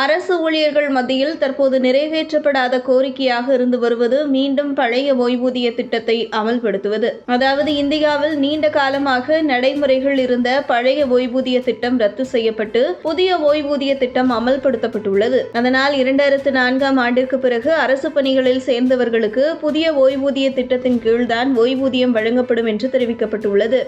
அரசு ஊழியர்கள் மத்தியில் தற்போது நிறைவேற்றப்படாத கோரிக்கையாக இருந்து வருவது மீண்டும் பழைய ஓய்வூதிய திட்டத்தை அமல்படுத்துவது. அதாவது இந்தியாவில் நீண்ட காலமாக நடைமுறைகள் இருந்த பழைய ஓய்வூதிய திட்டம் ரத்து செய்யப்பட்டு புதிய ஓய்வூதிய திட்டம் அமல்படுத்தப்பட்டுள்ளது. அதனால் இரண்டாயிரத்து நான்காம் ஆண்டிற்கு பிறகு அரசு பணிகளில் சேர்ந்தவர்களுக்கு புதிய ஓய்வூதிய திட்டத்தின் கீழ்தான் ஓய்வூதியம் வழங்கப்படும் என்று தெரிவிக்கப்பட்டுள்ளது.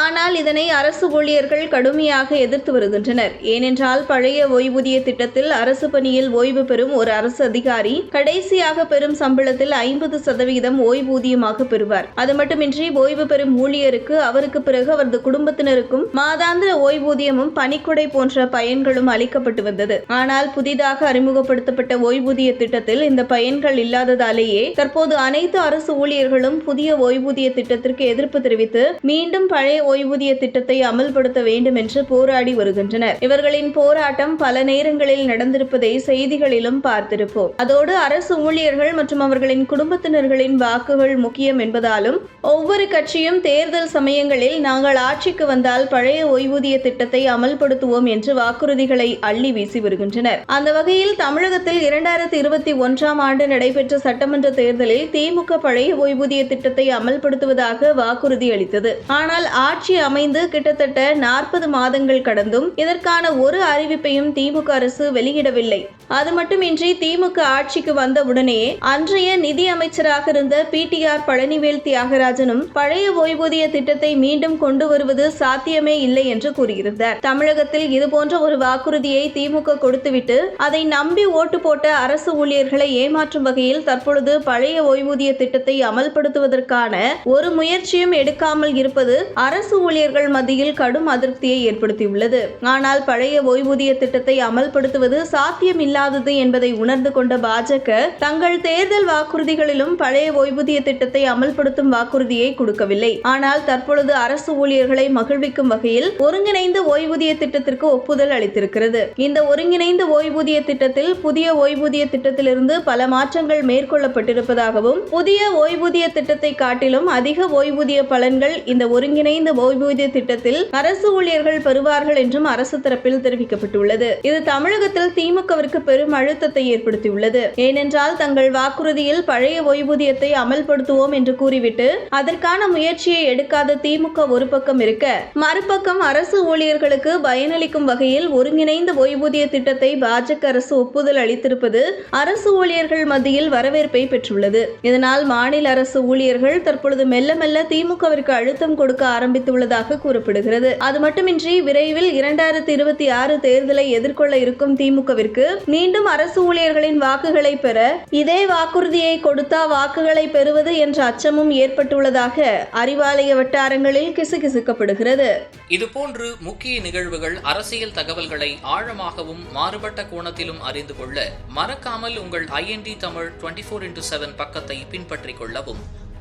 ஆனால் இதனை அரசு ஊழியர்கள் கடுமையாக எதிர்த்து வருகின்றனர். ஏனென்றால் பழைய ஓய்வூதிய திட்டத்தில் அரசு பணியில் ஓய்வு பெறும் ஒரு அரசு அதிகாரி கடைசியாக பெறும் சம்பளத்தில் ஐம்பது சதவிகிதம் ஓய்வூதியமாக பெறுவார். அது மட்டுமின்றி ஓய்வு பெறும் ஊழியருக்கு அவருக்கு பிறகு அவரது குடும்பத்தினருக்கும் மாதாந்திர ஓய்வூதியமும் பணிக்கொடை போன்ற பயன்களும் அளிக்கப்பட்டு வந்தது. ஆனால் புதிதாக அறிமுகப்படுத்தப்பட்ட ஓய்வூதிய திட்டத்தில் இந்த பயன்கள் இல்லாததாலேயே தற்போது அனைத்து அரசு ஊழியர்களும் புதிய ஓய்வூதிய திட்டத்திற்கு எதிர்ப்பு தெரிவித்து மீண்டும் பழைய ஓய்வூதிய திட்டத்தை அமல்படுத்த வேண்டும் என்று போராடி வருகின்றனர். இவர்களின் போராட்டம் பல நேரங்களில் நடந்திருப்பதை செய்திகளிலும் பார்த்திருப்போம். அதோடு அரசு ஊழியர்கள் மற்றும் அவர்களின் குடும்பத்தினர்களின் வாக்குகள் முக்கியம் என்பதாலும் ஒவ்வொரு கட்சியும் தேர்தல் சமயங்களில் நாங்கள் ஆட்சிக்கு வந்தால் பழைய ஓய்வூதிய திட்டத்தை அமல்படுத்துவோம் என்று வாக்குறுதிகளை அள்ளி வீசி வருகின்றனர். அந்த வகையில் தமிழகத்தில் இரண்டாயிரத்தி இருபத்தி ஒன்றாம் ஆண்டு நடைபெற்ற சட்டமன்ற தேர்தலில் திமுக பழைய ஓய்வூதிய திட்டத்தை அமல்படுத்துவதாக வாக்குறுதி அளித்தது. ஆனால் ஆட்சி அமைந்து கிட்டத்தட்ட நாற்பது மாதங்கள் கடந்தும் இதற்கான ஒரு அறிவிப்பையும் திமுக அரசு வெளியிடவில்லை. அது மட்டுமின்றி திமுக ஆட்சிக்கு வந்த உடனே அன்றைய நிதி அமைச்சராக இருந்த பி டிஆர் பழனிவேல் தியாகராஜனும் பழைய ஓய்வூதிய திட்டத்தை மீண்டும் கொண்டு வருவது சாத்தியமே இல்லை என்று கூறியிருந்தார். தமிழகத்தில் இதுபோன்ற ஒரு வாக்குறுதியை திமுக கொடுத்துவிட்டு அதை நம்பி ஓட்டு போட்ட அரசு ஊழியர்களை ஏமாற்றும் வகையில் தற்பொழுது பழைய ஓய்வூதிய திட்டத்தை அமல்படுத்துவதற்கான ஒரு முயற்சியும் எடுக்காமல் இருப்பது அரசு ஊழியர்கள் மத்தியில் கடும் அதிருப்தியை ஏற்படுத்தியுள்ளது. ஆனால் பழைய ஓய்வூதிய திட்டத்தை அமல்படுத்துவது சாத்தியமில்லாதது என்பதை உணர்ந்து கொண்ட பாஜக தங்கள் தேர்தல் வாக்குறுதிகளிலும் பழைய ஓய்வூதிய திட்டத்தை அமல்படுத்தும் வாக்குறுதியை கொடுக்கவில்லை. ஆனால் தற்பொழுது அரசு ஊழியர்களை மகிழ்விக்கும் வகையில் ஒருங்கிணைந்த ஓய்வூதிய திட்டத்திற்கு ஒப்புதல் அளித்திருக்கிறது. இந்த ஒருங்கிணைந்த ஓய்வூதிய திட்டத்தில் புதிய ஓய்வூதிய திட்டத்திலிருந்து பல மாற்றங்கள் மேற்கொள்ளப்பட்டிருப்பதாகவும் புதிய ஓய்வூதிய திட்டத்தை காட்டிலும் அதிக ஓய்வூதிய பலன்கள் இந்த ஒருங்கிணைந்த ஓய்வூதிய திட்டத்தில் அரசு ஊழியர்கள் பெறுவார்கள் என்றும் அரசு தரப்பில் தெரிவிக்கப்பட்டுள்ளது. இது தமிழகத்தில் திமுகவிற்கு பெரும் அழுத்தத்தை ஏற்படுத்தியுள்ளது. ஏனென்றால் தங்கள் வாக்குறுதியில் பழைய ஓய்வூதியத்தை அமல்படுத்துவோம் என்று கூறிவிட்டு அதற்கான முயற்சியை எடுக்காத திமுக ஒரு பக்கம் இருக்க மறுபக்கம் அரசு ஊழியர்களுக்கு பயனளிக்கும் வகையில் ஒருங்கிணைந்த ஓய்வூதிய திட்டத்தை பாஜக அரசு ஒப்புதல் அளித்திருப்பது அரசு ஊழியர்கள் மத்தியில் வரவேற்பை பெற்றுள்ளது. இதனால் மாநில அரசு ஊழியர்கள் தற்பொழுது மெல்ல மெல்ல திமுகவிற்கு அழுத்தம் கொடுக்க ஆரம்பித்துள்ளதாக கூறப்படுகிறது. அது மட்டுமின்றி விரைவில் இரண்டாயிரத்தி இருபத்தி ஆறு தேர்தலை எதிர்கொள்ள இருக்கும் திமுகவிற்கு மீண்டும் அரசு ஊழியர்களின் வாக்குகளை பெற இதே வாக்குறுதியை கொடுத்தா வாக்குகளை பெறுவது என்ற அச்சமும் ஏற்பட்டுள்ளதாக அறிவாலய வட்டாரங்களில் கிசுகிசுக்கப்படுகிறது. இதுபோன்று முக்கிய நிகழ்வுகள் அரசியல் தகவல்களை ஆழமாகவும் மாறுபட்ட கோணத்திலும் அறிந்து கொள்ள மறக்காமல் உங்கள் IND Tamil twenty four into seven பக்கத்தை பின்பற்றிக் கொள்ளவும்.